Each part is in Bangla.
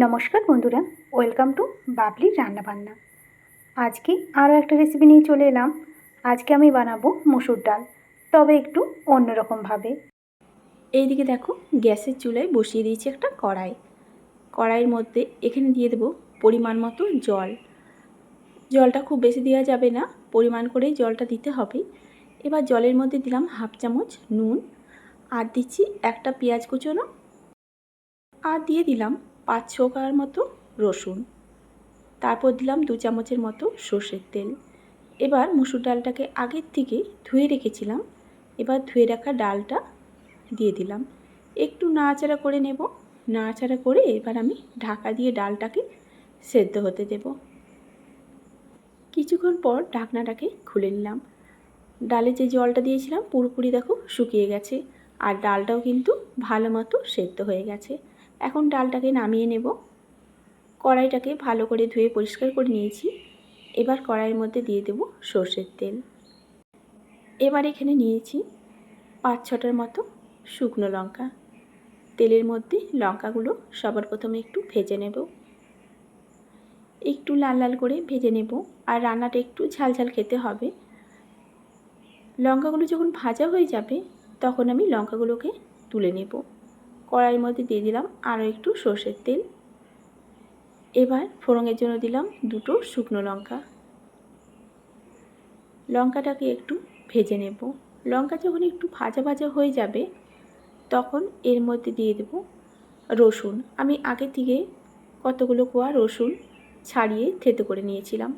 নমস্কার বন্ধুরা, ওয়েলকাম টু বাবলি রান্নাবান্না। আজকে আরও একটা রেসিপি নিয়ে চলে এলাম। আজকে আমি বানাবো মুসুর ডাল, তবে একটু অন্যরকমভাবে। এইদিকে দেখো, গ্যাসের চুলায় বসিয়ে দিয়েছি একটা কড়াই। কড়াইয়ের মধ্যে এখানে দিয়ে দেবো পরিমাণ মতো জল। জলটা খুব বেশি দেওয়া যাবে না, পরিমাণ করেই জলটা দিতে হবে। এবার জলের মধ্যে দিলাম হাফ চামচ নুন, আর দিচ্ছি একটা পেঁয়াজ কুচোনো। আর দিয়ে দিলাম পাঁচ ছোকার মতো রসুন। তারপর দিলাম দু চামচের মতো সর্ষের তেল। এবার মুসুর ডালটাকে আগের থেকে ধুয়ে রেখেছিলাম। এবার ধুয়ে রাখা ডালটা দিয়ে দিলাম। একটু নাড়াচাড়া করে নেব। নাড়াচাড়া করে এবার আমি ঢাকা দিয়ে ডালটাকে সেদ্ধ হতে দেব। কিছুক্ষণ পর ঢাকনাটাকে খুলে নিলাম। ডালে যে জলটা দিয়েছিলাম পুরোপুরি দেখো শুকিয়ে গেছে। আর ডালটাও কিন্তু ভালো মতো সেদ্ধ হয়ে গেছে। এখন ডালটাকে নামিয়ে নেব। কড়াইটাকে ভালো করে ধুয়ে পরিষ্কার করে নিয়েছি। এবার কড়াইয়ের মধ্যে দিয়ে দেব সর্ষের তেল। এবার এখানে নিয়েছি পাঁচ ছটার মতো শুকনো লঙ্কা। তেলের মধ্যে লঙ্কাগুলো সবার প্রথমে একটু ভেজে নেব। একটু লাল লাল করে ভেজে নেব আর রান্নাটা একটু ঝাল ঝাল খেতে হবে। লঙ্কাগুলো যখন ভাজা হয়ে যাবে তখন আমি লঙ্কাগুলোকে তুলে নেব। কড়াইয়ের মধ্যে দিয়ে দিলাম আরও একটু সর্ষের তেল। এবার ফোড়নের জন্য দিলাম দুটো শুকনো লঙ্কা। লঙ্কাটাকে একটু ভেজে নেব। লঙ্কা যখন একটু ভাজা ভাজা হয়ে যাবে, তখন এর মধ্যে দিয়ে দেব রসুন। আমি আগে থেকে কতগুলো কোয়া রসুন ছাড়িয়ে থেতো করে নিয়েছিলাম।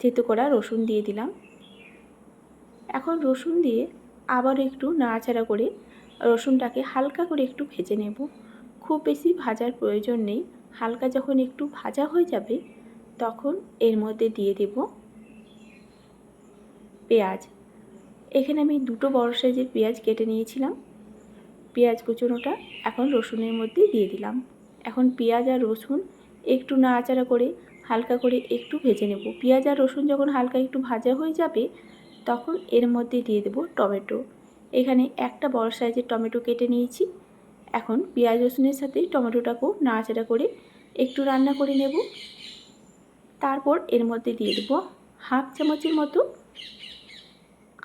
থেতো করা রসুন দিয়ে দিলাম। এখন রসুন দিয়ে আবার একটু নাড়াচাড়া করে রসুনটাকে হালকা করে একটু ভেজে নেব। খুব বেশি ভাজার প্রয়োজন নেই। হালকা যখন একটু ভাজা হয়ে যাবে, তখন এর মধ্যে দিয়ে দেব পেঁয়াজ। এখানে আমি দুটো বড় সাইজের পেঁয়াজ কেটে নিয়েছিলাম। পেঁয়াজ কুচোনোটা এখন রসুনের মধ্যে দিয়ে দিলাম। এখন পেঁয়াজ আর রসুন একটু নাড়াচাড়া করে হালকা করে একটু ভেজে নেব। পেঁয়াজ আর রসুন যখন হালকা একটু ভাজা হয়ে যাবে, তখন এর মধ্যে দিয়ে দেব টমেটো। এখানে একটা বড় সাইজের টমেটো কেটে নিয়েছি। এখন পেঁয়াজ রসুনের সাথে টমেটোটাকেও নাড়াচাড়া করে একটু রান্না করে নেব। তারপর এর মধ্যে দিয়ে দেবো হাফ চামচের মতো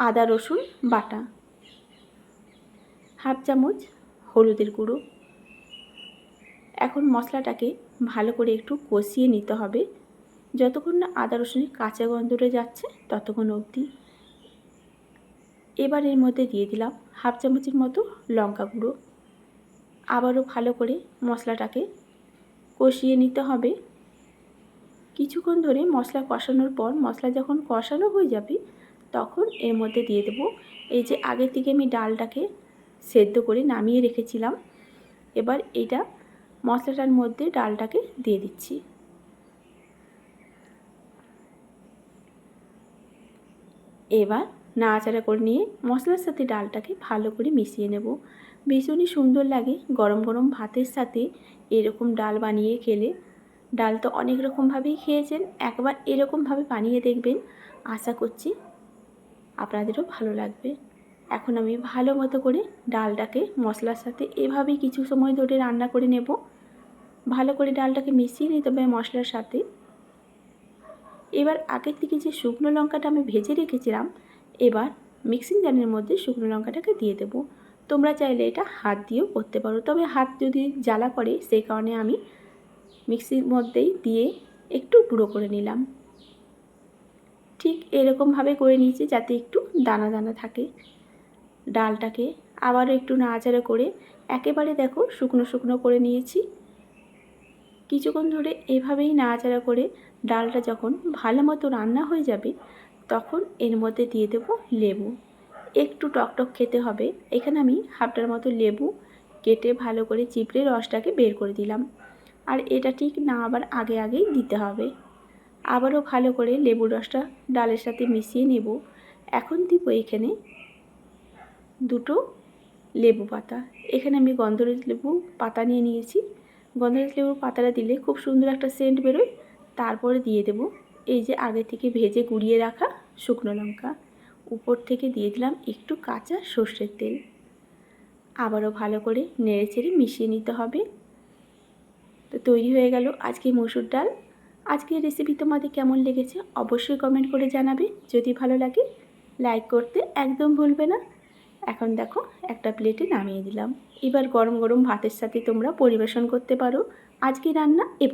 আদা রসুন বাটা, হাফ চামচ হলুদের গুঁড়ো। এখন মশলাটাকে ভালো করে একটু কষিয়ে নিতে হবে। যতক্ষণ না আদা রসুনের কাঁচা গন্ধটা যাচ্ছে, ততক্ষণ অবধি এবার এর মধ্যে দিয়ে দিলাম হাফ চামচের মতো লঙ্কা গুঁড়ো। আবারও ভালো করে মশলাটাকে কষিয়ে নিতে হবে। কিছুক্ষণ ধরে মশলা কষানোর পর মশলা যখন কষানো হয়ে যাবে, তখন এর মধ্যে দিয়ে দেব এই যে আগে থেকে আমি ডালটাকে সেদ্ধ করে নামিয়ে রেখেছিলাম, এবার এটা মশলাটার মধ্যে ডালটাকে দিয়ে দিচ্ছি। এবার নাড়াচাড়া করে নিয়ে মশলার সাথে ডালটাকে ভালো করে মিশিয়ে নেব। ভীষণই সুন্দর লাগে গরম গরম ভাতের সাথে এরকম ডাল বানিয়ে খেলে। ডাল তো অনেক রকমভাবেই খেয়েছেন, একবার এরকমভাবে বানিয়ে দেখবেন। আশা করছি আপনাদেরও ভালো লাগবে। এখন আমি ভালো মতো করে ডালটাকে মশলার সাথে এভাবেই কিছু সময় ধরে রান্না করে নেব। ভালো করে ডালটাকে মিশিয়ে নিতে হবে মশলার সাথে। এবার আগের থেকে যে শুকনো লঙ্কাটা আমি ভেজে রেখেছিলাম এবার মিক্সিং জারের মধ্যে শুকনো লঙ্কাটাকে দিয়ে দেবো। তোমরা চাইলে এটা হাত দিয়েও করতে পারো, তবে হাত যদি জ্বালা করে সেই কারণে আমি মিক্সির মধ্যেই দিয়ে একটু গুঁড়ো করে নিলাম। ঠিক এরকমভাবে করে নিয়েছি যাতে একটু দানা দানা থাকে। ডালটাকে আবারও একটু নাড়াচাড়া করে একেবারে দেখো শুকনো শুকনো করে নিয়েছি। কিছুক্ষণ ধরে এভাবেই নাড়াচাড়া করে ডালটা যখন ভালো মতো রান্না হয়ে যাবে তখন এর মধ্যে দিয়ে দেবো লেবু। একটু টকটক খেতে হবে। এখানে আমি হাফটার মতো লেবু কেটে ভালো করে চিপড়ে রসটাকে বের করে দিলাম। আর এটা ঠিক না আবার আগে আগেই দিতে হবে। আবারও ভালো করে লেবুর রসটা ডালের সাথে মিশিয়ে নেব। এখন দিব এখানে দুটো লেবু পাতা। এখানে আমি গন্ধরাজ লেবু পাতা নিয়ে নিয়েছি। গন্ধরাজ লেবুর পাতাটা দিলে খুব সুন্দর একটা সেন্ট বেরোয়। তারপরে দিয়ে দেব এই যে আগে থেকে ভেজে গুঁড়িয়ে রাখা শুকনো লঙ্কা, উপর থেকে দিয়ে দিলাম একটু কাঁচা সর্ষের তেল। আবারও ভালো করে নেড়ে চেড়ে মিশিয়ে নিতে হবে। তো তৈরি হয়ে গেল আজকে মসুর ডাল। আজকের রেসিপি তোমাদের কেমন লেগেছে অবশ্যই কমেন্ট করে জানাবে। যদি ভালো লাগে লাইক করতে একদম ভুলবে না। এখন দেখো একটা প্লেটে নামিয়ে দিলাম। এবার গরম গরম ভাতের সাথে তোমরা পরিবেশন করতে পারো। আজকে রান্না এ